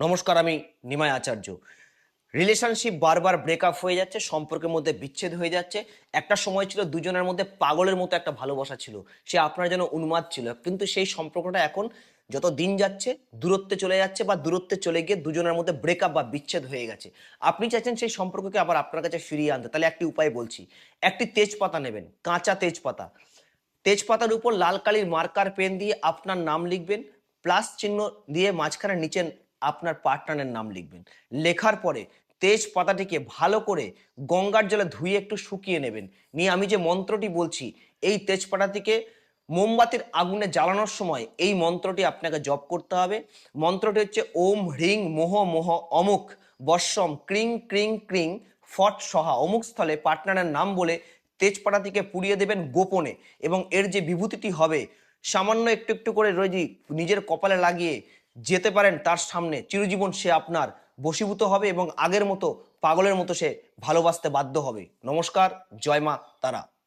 নমস্কার, আমি নিমাই আচার্য। রিলেশনশিপ বারবার ব্রেকআপ হয়ে যাচ্ছে, সম্পর্কের মধ্যে বিচ্ছেদ হয়ে যাচ্ছে। একটা সময় ছিল দুজনের মধ্যে পাগলের মতো একটা ভালোবাসা ছিল, সে আপনার যেন উন্মাদ ছিল। কিন্তু সেই সম্পর্কটা এখন যত দিন যাচ্ছে, দূরত্বে চলে যাচ্ছে বা দূরত্বে চলে গিয়ে দুজনের মধ্যে ব্রেকআপ বা বিচ্ছেদ হয়ে গেছে। আপনি চাইছেন সেই সম্পর্ককে আবার আপনার কাছে ফিরিয়ে আনতে। তাহলে একটি উপায় বলছি, একটি তেজপাতা নেবেন, কাঁচা তেজপাতা। তেজপাতার উপর লাল কালির মার্কার পেন দিয়ে আপনার নাম লিখবেন প্লাস চিহ্ন দিয়ে মাঝখানে নিচে আপনার পার্টনারের নাম লিখবেন। লেখার পরে তেজপাতাটিকে ভালো করে গঙ্গার জলে ধুয়ে একটু শুকিয়ে নেবেন। নিয়ে আমি যে মন্ত্রটি বলছি, এই তেজপাতাটিকে মোমবাতির আগুনে জ্বালানোর সময় এই মন্ত্রটি আপনাকে জপ করতে হবে। মন্ত্রটি হচ্ছে ওম হ্রিং মোহ মোহ অমুক বর্ষম ক্রিং ক্রিং ক্রিং ফট সহা অমুক স্থলে পার্টনারের নাম বলে তেজপাতাটিকে পুড়িয়ে দেবেন গোপনে। এবং এর যে বিভূতিটি হবে, সামান্য একটু একটু করে রোজই নিজের কপালে লাগিয়ে যেতে পারেন, তার সামনে চিরজীবন সে আপনার বশীভূত হবে এবং আগের মতো পাগলের মতো সে ভালোবাসতে বাধ্য হবে। নমস্কার, জয় মা তারা।